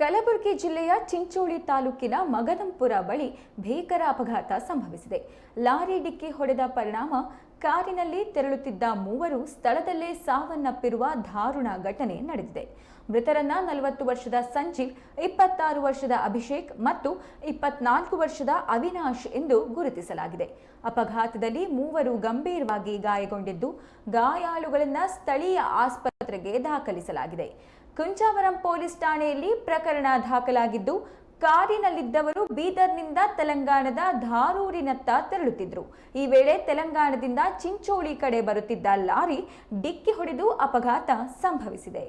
ಕಲಬುರಗಿ ಜಿಲ್ಲೆಯ ಚಿಂಚೋಳಿ ತಾಲೂಕಿನ ಮಗದಂಪುರ ಬಳಿ ಭೀಕರ ಅಪಘಾತ ಸಂಭವಿಸಿದೆ. ಲಾರಿ ಡಿಕ್ಕಿ ಹೊಡೆದ ಪರಿಣಾಮ ಕಾರಿನಲ್ಲಿ ತೆರಳುತ್ತಿದ್ದ ಮೂವರು ಸ್ಥಳದಲ್ಲೇ ಸಾವನ್ನಪ್ಪಿರುವ ದಾರುಣ ಘಟನೆ ನಡೆದಿದೆ. ಮೃತರನ್ನ ನಲವತ್ತು ವರ್ಷದ ಸಂಜೀವ್, ಇಪ್ಪತ್ತಾರು ವರ್ಷದ ಅಭಿಷೇಕ್ ಮತ್ತು ಇಪ್ಪತ್ನಾಲ್ಕು ವರ್ಷದ ಅವಿನಾಶ್ ಎಂದು ಗುರುತಿಸಲಾಗಿದೆ. ಅಪಘಾತದಲ್ಲಿ ಮೂವರು ಗಂಭೀರವಾಗಿ ಗಾಯಗೊಂಡಿದ್ದು, ಗಾಯಾಳುಗಳನ್ನು ಸ್ಥಳೀಯ ಆಸ್ಪತ್ರೆಗೆ ದಾಖಲಿಸಲಾಗಿದೆ. ಕುಂಚಾವರಂ ಪೊಲೀಸ್ ಠಾಣೆಯಲ್ಲಿ ಪ್ರಕರಣ ದಾಖಲಾಗಿದ್ದು ಕಾರಿನಲ್ಲಿದ್ದವರು ಬೀದರ್ನಿಂದ ತೆಲಂಗಾಣದ ಧಾರೂರಿನತ್ತ ತೆರಳುತ್ತಿದ್ದರು ಈ ವೇಳೆ ತೆಲಂಗಾಣದಿಂದ ಚಿಂಚೋಳಿ ಕಡೆ ಬರುತ್ತಿದ್ದ ಲಾರಿ ಡಿಕ್ಕಿ ಹೊಡೆದು ಅಪಘಾತ ಸಂಭವಿಸಿದೆ.